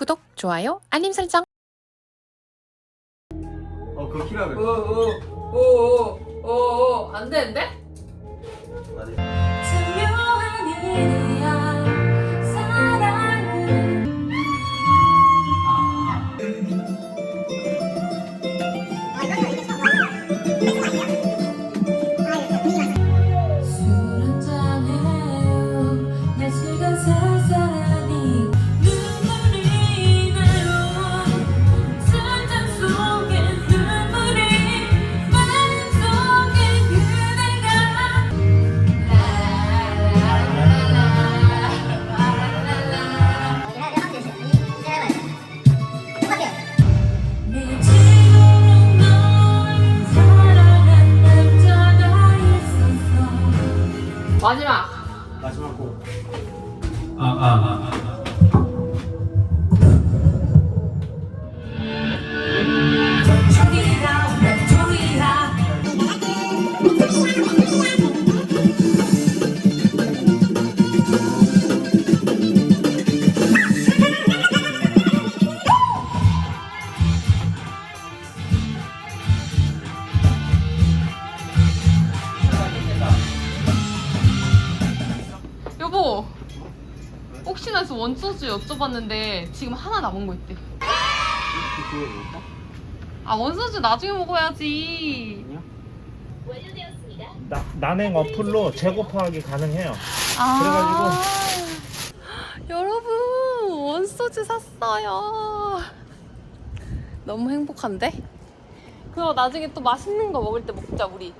구독, 좋아요, 알림 설정. 어 그거 키라고 그래 오오오오 오오 안 되는데? 투명 여쭤봤는데 지금 하나 남은 거 있대. 아 원소주 나중에 먹어야지. 나, 난행 어플로 재고 파악이 가능해요. 아 여러분 원소주 샀어요. 너무 행복한데? 그럼 나중에 또 맛있는 거 먹을 때 먹자 우리.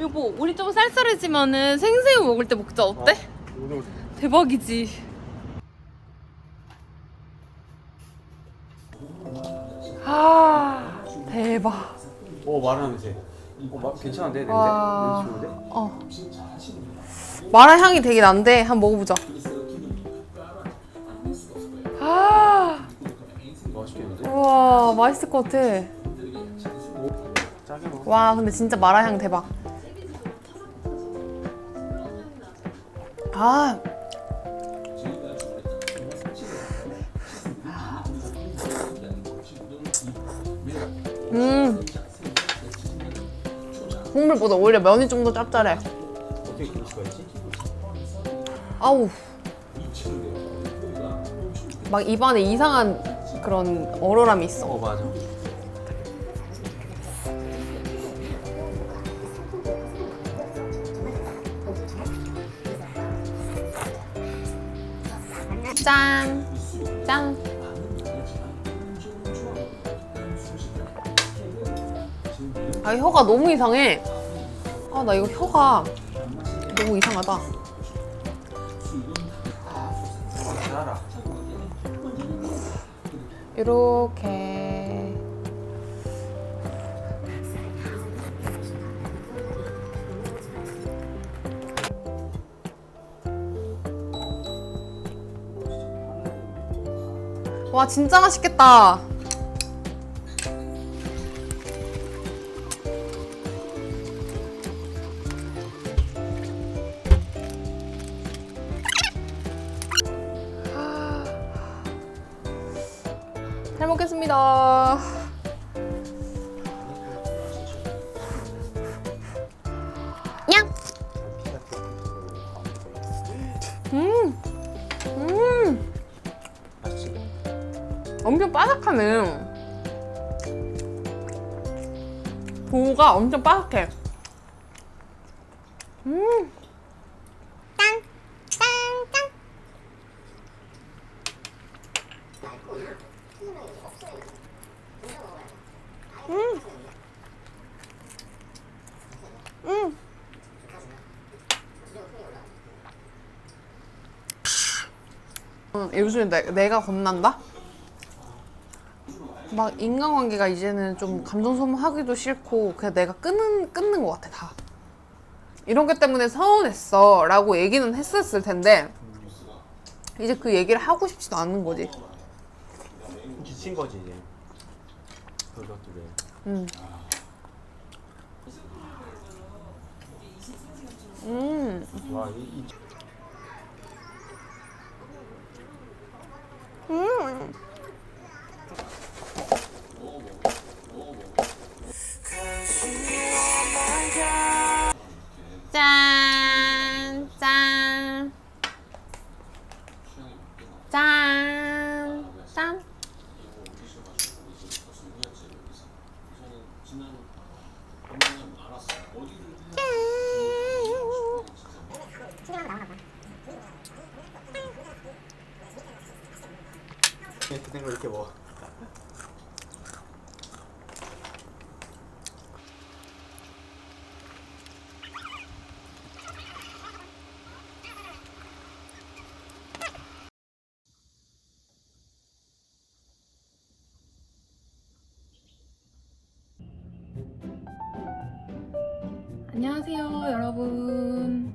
여보 우리 좀 쌀쌀해지면은 생새우 먹을 때 먹자 어때? 대박이지. 아 대박. 오 마라 냄새 어 마, 괜찮은데 냄새? 와. 냄새 좋은데? 어. 마라 향이 되게 난데 한번 먹어보자. 아, 맛있겠는데? 우와 맛있을 것 같아. 짜게 먹어 와 근데 진짜 마라 향 대박. 아. 음. 국물보다 오히려 면이 좀 더 짭짤해. 어떻게 그럴 수가 있지? 아우. 막 입안에 이상한 그런 얼얼함이 있어. 어 맞아 짠. 짠. 아, 혀가 너무 이상해. 아, 나 이거 혀가 너무 이상하다. 이렇게. 와, 진짜 맛있겠다. 음. 어, 요즘에 내, 내가 겁난다? 막 인간관계가 이제는 좀 감정 소모하기도 싫고 그냥 내가 끊는, 끊는 것 같아 다 이런 게 때문에 서운했어 라고 얘기는 했었을 텐데 이제 그 얘기를 하고 싶지도 않은 거지 지친 거지 이제. 그것들에. 음. 음. 와, 이, 이 짠, 안녕하세요, 여러분.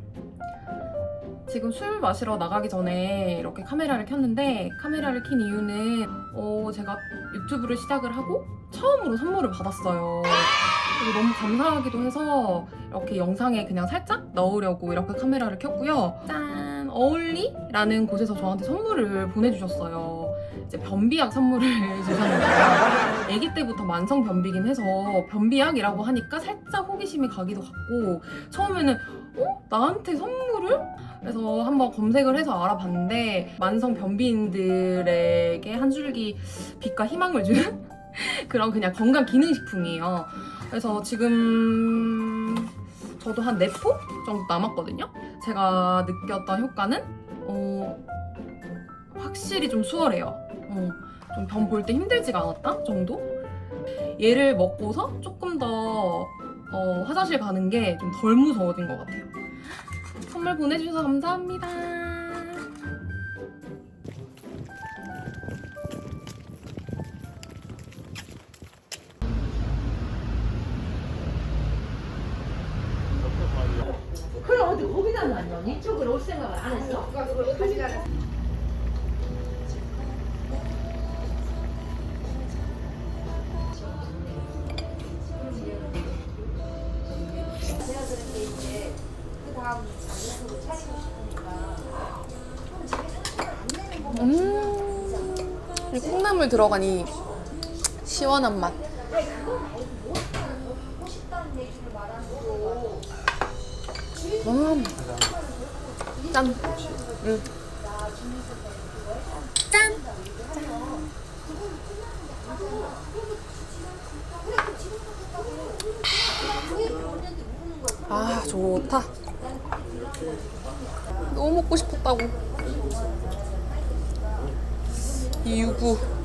지금 술 마시러 나가기 전에 이렇게 카메라를 켰는데 카메라를 킨 이유는 어, 제가 유튜브를 시작을 하고 처음으로 선물을 받았어요. 그리고 너무 감사하기도 해서 이렇게 영상에 그냥 살짝 넣으려고 이렇게 카메라를 켰고요. 짠! 어울리라는 곳에서 저한테 선물을 보내주셨어요. 이제 변비약 선물을 주셨는데요. 아기 때부터 만성 변비긴 해서 변비약이라고 하니까 살짝 호기심이 가기도 같고 처음에는 어? 나한테 선물을? 그래서 한번 검색을 해서 알아봤는데 만성 변비인들에게 한 줄기 빛과 희망을 주는 그런 그냥 건강 기능식품이에요. 그래서 지금 저도 한 4포 정도 남았거든요. 제가 느꼈던 효과는 어, 확실히 좀 수월해요. 어, 좀 변 볼 때 힘들지가 않았다 정도? 얘를 먹고서 조금 더 어, 화장실 가는 게 좀 덜 무서워진 것 같아요. 선물 보내주셔서 감사합니다. 그럼 어디 거기다 놨냐? 이쪽으로 올 생각을 안 했어? 음. 이 콩나물 들어간 이 시원한 맛. 음. 짠. 응. 짠. 아, 좋다. 너무 먹고 싶었다고. 이 유부.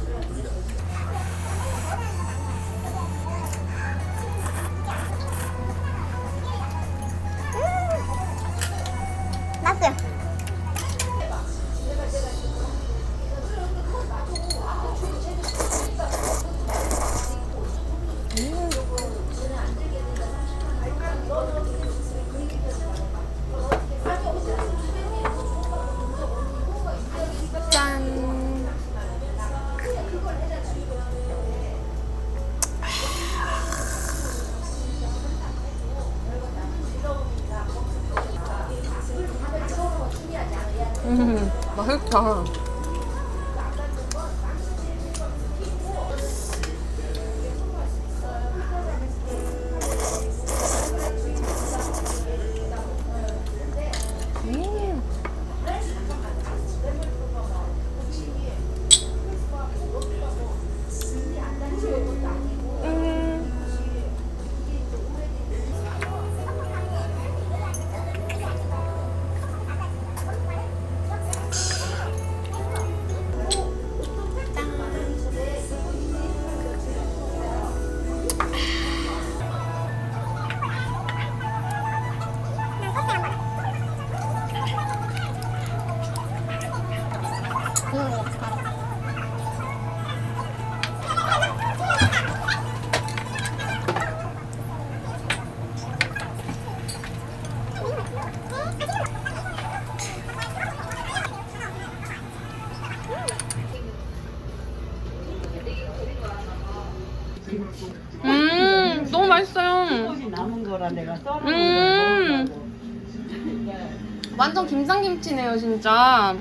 김장김치네요, 진짜.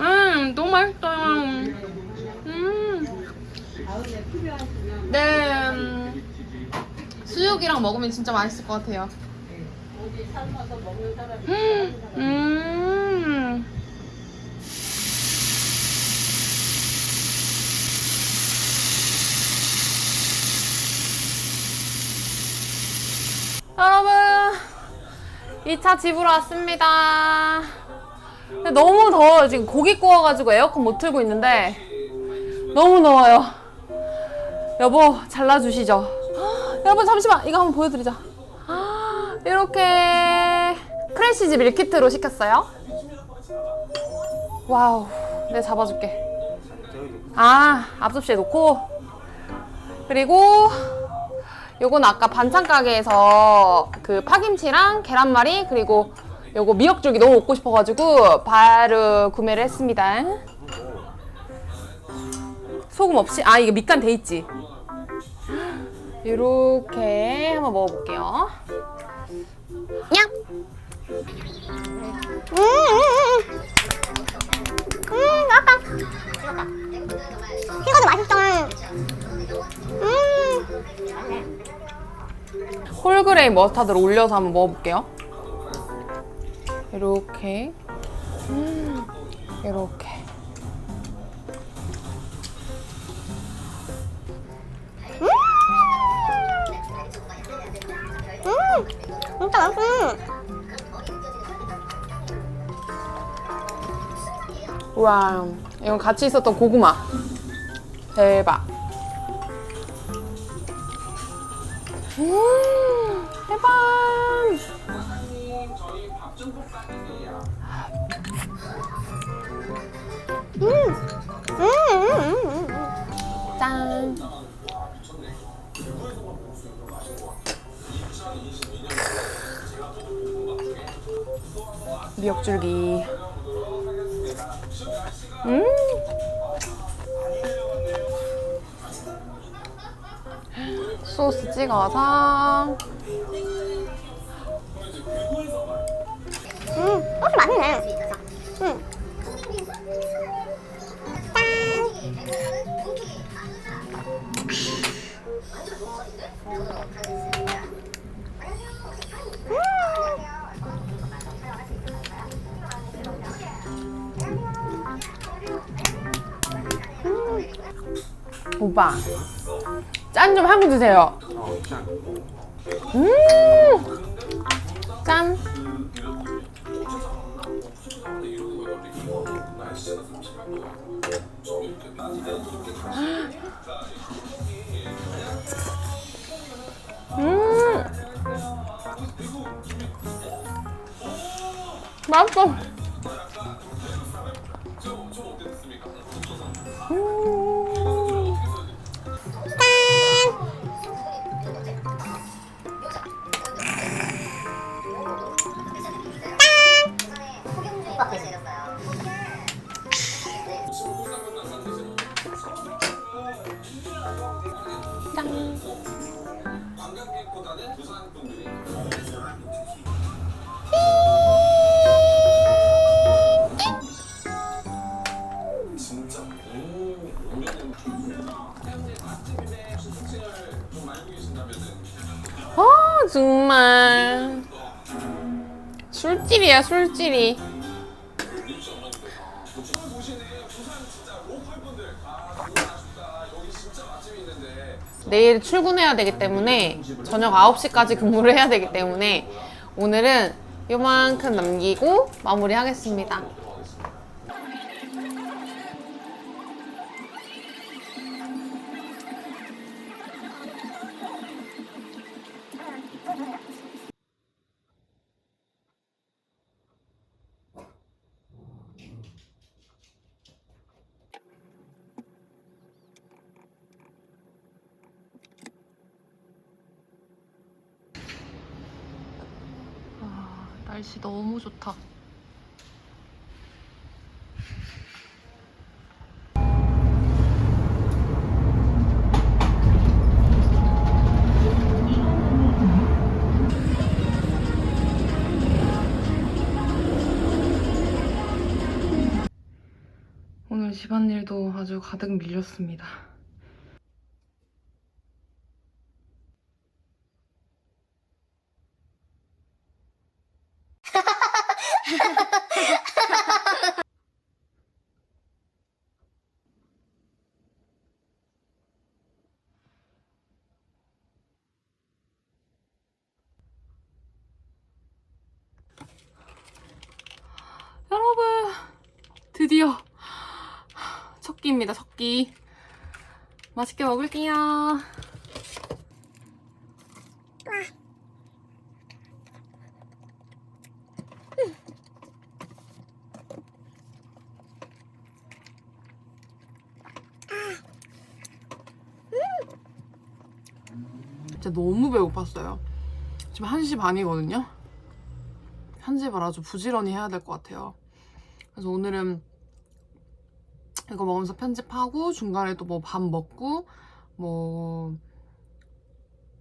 음, 너무 맛있어요. 음. 네. 음, 수육이랑 먹으면 진짜 맛있을 것 같아요. 음. 여러분, 2차 집으로 왔습니다. 너무 더워요. 지금 고기 구워가지고 에어컨 못 틀고 있는데 너무 더워요. 여보, 잘라주시죠. 헉, 여러분, 잠시만. 이거 한번 보여드리자. 헉, 이렇게 크래시즈 밀키트로 시켰어요. 와우. 내가 잡아줄게. 아, 앞접시에 놓고. 그리고 요건 아까 반찬 가게에서 그 파김치랑 계란말이 그리고 요거 미역줄기 너무 먹고 싶어가지고 바로 구매를 했습니다. 소금 없이 아 이게 밑간 돼 있지. 이렇게 한번 먹어볼게요. 냥. 음, 음, 홀그레이 머스타드를 올려서 한번 먹어볼게요. 이렇게, 음, 이렇게. 음, 진짜 맛있어. 와, 이건 같이 있었던 고구마. 대박. 음, 대박. 음, 음, 음, 음, 음. 짠. 미역줄기. 소스 찍어서. 음, 소스 맛있네. 음. 오빠, 짠 좀 하고 드세요. 어, 짠. 음, 짠. 술집이 내일 출근해야 되기 때문에 저녁 9시까지 근무를 해야 되기 때문에 오늘은 요만큼 남기고 마무리하겠습니다. 집안일도 아주 가득 밀렸습니다. 여러분, 드디어 첫 끼. 맛있게 먹을게요. 진짜 너무 배고팠어요. 지금 1시 반이거든요. 편집을 아주 부지런히 해야 될 것 같아요. 그래서 오늘은 이거 먹으면서 편집하고 중간에 또 뭐 밥 먹고 뭐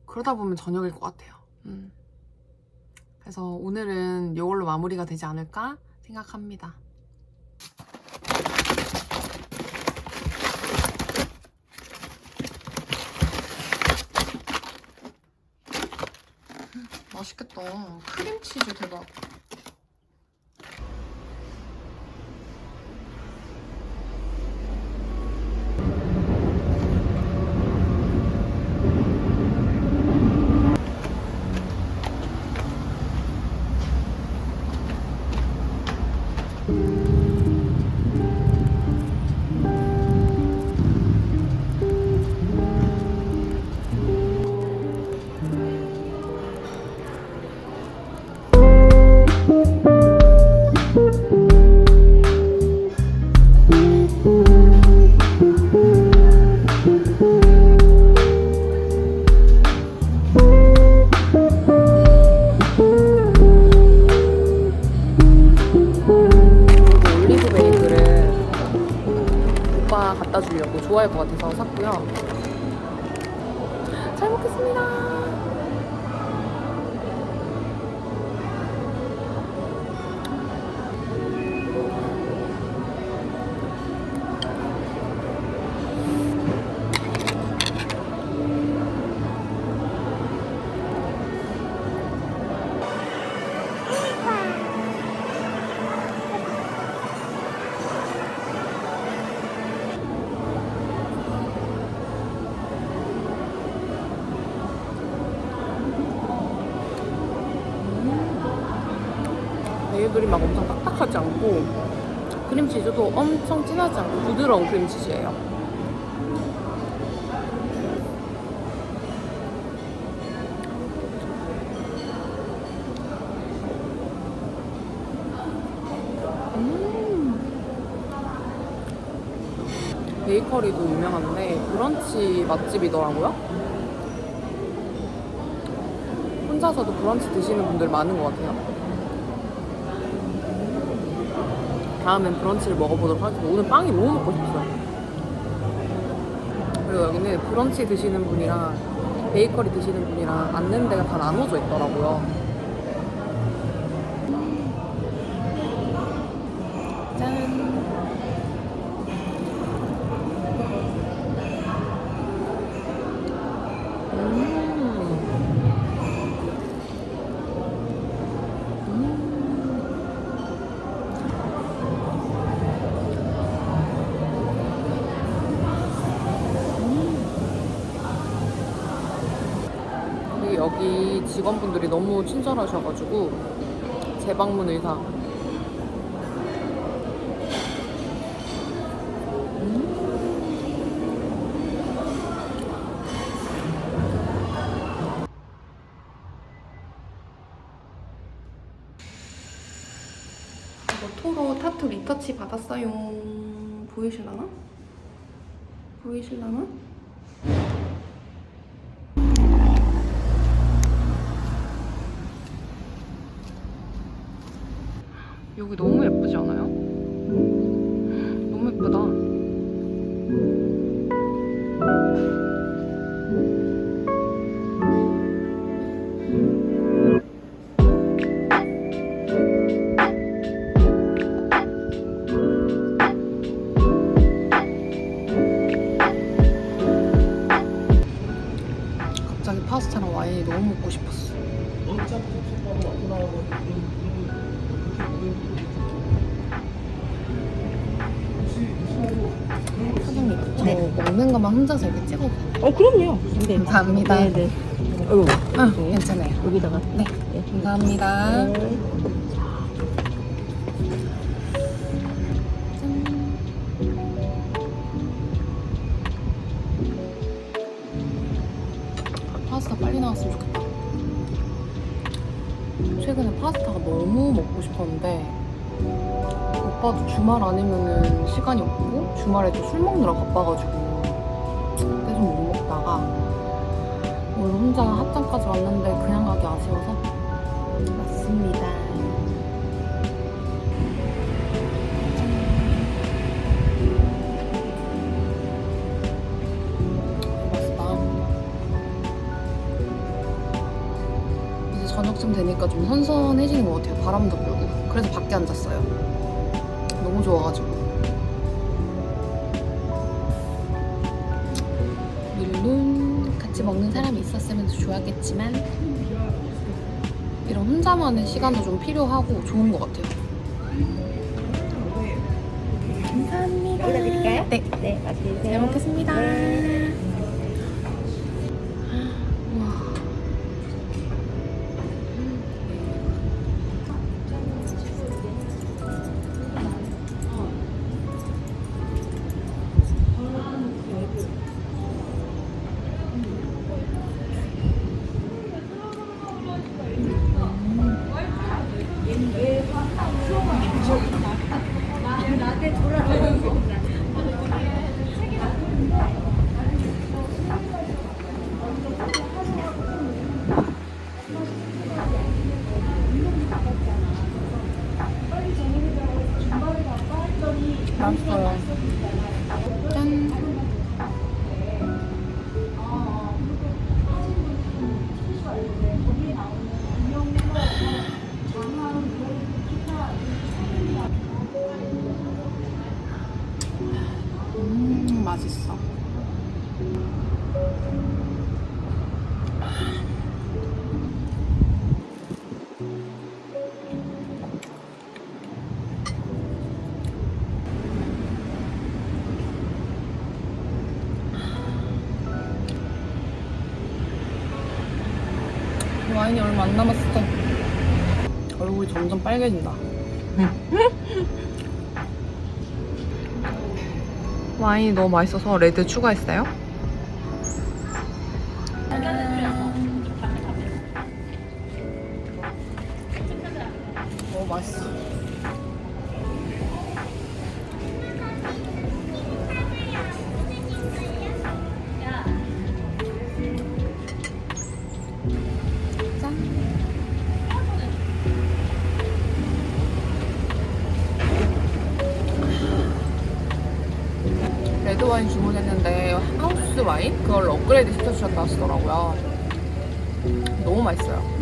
그러다 보면 저녁일 것 같아요. 음. 그래서 오늘은 이걸로 마무리가 되지 않을까 생각합니다. 맛있겠다. 크림치즈 대박. 좋아할 것 같아서 샀고요. 잘 먹겠습니다. 베이글이 막 엄청 딱딱하지 않고 크림치즈도 엄청 진하지 않고 부드러운 크림치즈예요. 음. 베이커리도 유명한데 브런치 맛집이더라고요. 혼자서도 브런치 드시는 분들 많은 것 같아요. 다음엔 브런치를 먹어보도록 하겠습니다. 오늘 빵이 너무 먹고 싶어요. 그리고 여기는 브런치 드시는 분이랑 베이커리 드시는 분이랑 앉는 데가 다 나눠져 있더라고요. 직원분들이 너무 친절하셔가지고 재방문 의사. 토로 타투 리터치 받았어요. 보이실라나? 보이실라나? 여기 너무 먹는 것만 혼자서 이렇게 되나요? 어 그럼요. 네. 감사합니다. 네네. 어유 아, 괜찮아요. 여기다가. 네, 감사합니다. 파스타 빨리 나왔으면 좋겠다. 최근에 파스타가 너무 먹고 싶었는데 오빠도 주말 아니면은 시간이 없고 주말에 또 술 먹느라 바빠가지고 왔는데 그냥 가기 아쉬워서 왔습니다. 맛있다. 이제 저녁쯤 되니까 좀 선선해지는 것 같아요. 바람도 불고. 그래서 밖에 앉았어요. 너무 좋아가지고. 먹는 사람이 있었으면 더 좋았겠지만 이런 혼자만의 시간도 좀 필요하고 좋은 것 같아요. 감사합니다. 올려드릴까요? 네. 네, 맛있게 드세요. 잘 먹겠습니다. 와. 맛있어. 와인이 얼마 안 남았어. 얼굴이 점점 빨개진다. 와인이 너무 맛있어서 레드 추가했어요. 와인 그걸 업그레이드 시켜주셨다 하시더라고요. 너무 맛있어요.